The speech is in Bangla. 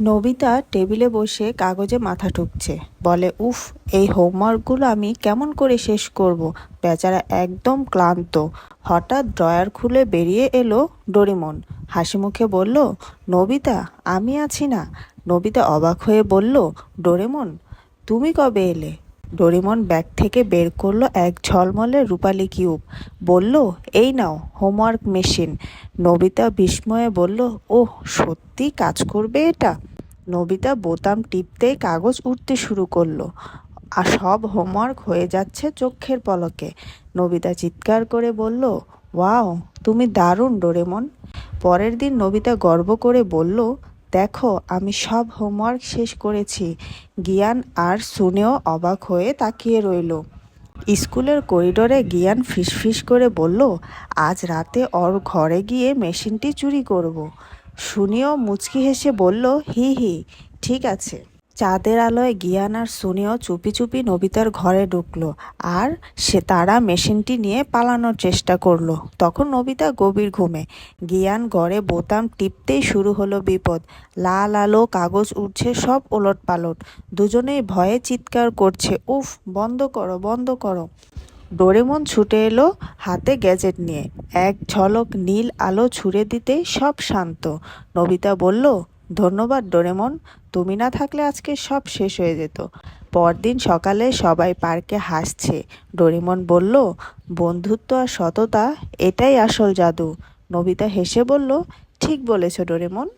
নবিতা টেবিলে বসে কাগজে মাথা ঠুকছে। বলে, উফ, এই হোমওয়ার্কগুলো আমি কেমন করে শেষ করব? বেচারা একদম ক্লান্ত। হঠাৎ ড্রয়ার খুলে বেরিয়ে এলো ডোরিমন। হাসি মুখে বলল, নবিতা, আমি আছি না। নবিতা অবাক হয়ে বলল, ডোরেমন, তুমি কবে এলে? ডোরিমন ব্যাগ থেকে বের করল এক ঝলমলে রূপালি কিউব। বলল, এই নাও, হোমওয়ার্ক মেশিন। নবিতা বিস্ময়ে বলল, ওহ, সত্যি কাজ করবে এটা? নবিতা বোতাম টিপতেই কাগজ উঠতে শুরু করল। আর সব হোমওয়ার্ক হয়ে যাচ্ছে চোখের পলকে। নবিতা চিৎকার করে বলল, ওয়াও, তুমি দারুণ ডোরেমন। পরের দিন নবিতা গর্ব করে বলল, দেখো, আমি সব হোমওয়ার্ক শেষ করেছি। গিয়ান আর শুনেও অবাক হয়ে তাকিয়ে রইল। স্কুলের করিডোরে গিয়ান ফিসফিস করে বলল, আজ রাতে ওর ঘরে গিয়ে মেশিনটি চুরি করব। শুনিও মুচকি হেসে বলল, হি হি, ঠিক আছে। চাঁদের আলোয় গিয়ান আর সুনিও চুপি চুপি নবিতার ঘরে ঢুকলো আর সে তারা মেশিনটি নিয়ে পালানোর চেষ্টা করল। তখন নবিতা গভীর ঘুমে। গিয়ান ঘরে বোতাম টিপতেই শুরু হলো বিপদ। লাল আলো, কাগজ উঠছে সব ওলট পালট দুজনেই ভয়ে চিৎকার করছে, উফ, বন্ধ করো বন্ধ করো। ডোরেমন ছুটে এলো হাতে গ্যাজেট নিয়ে। এক ঝলক নীল আলো ছুড়ে দিতেই সব শান্ত। নবিতা বলল, ধন্যবাদ ডোরেমন, তুমি না থাকলে আজকে সব শেষ হয়ে যেত। পরদিন সকালে সবাই পার্কে হাসছে। ডোরেমন বলল, বন্ধুত্ব আর সততা, এটাই আসল জাদু। নবিতা হেসে বলল, ঠিক বলেছ ডোরেমন।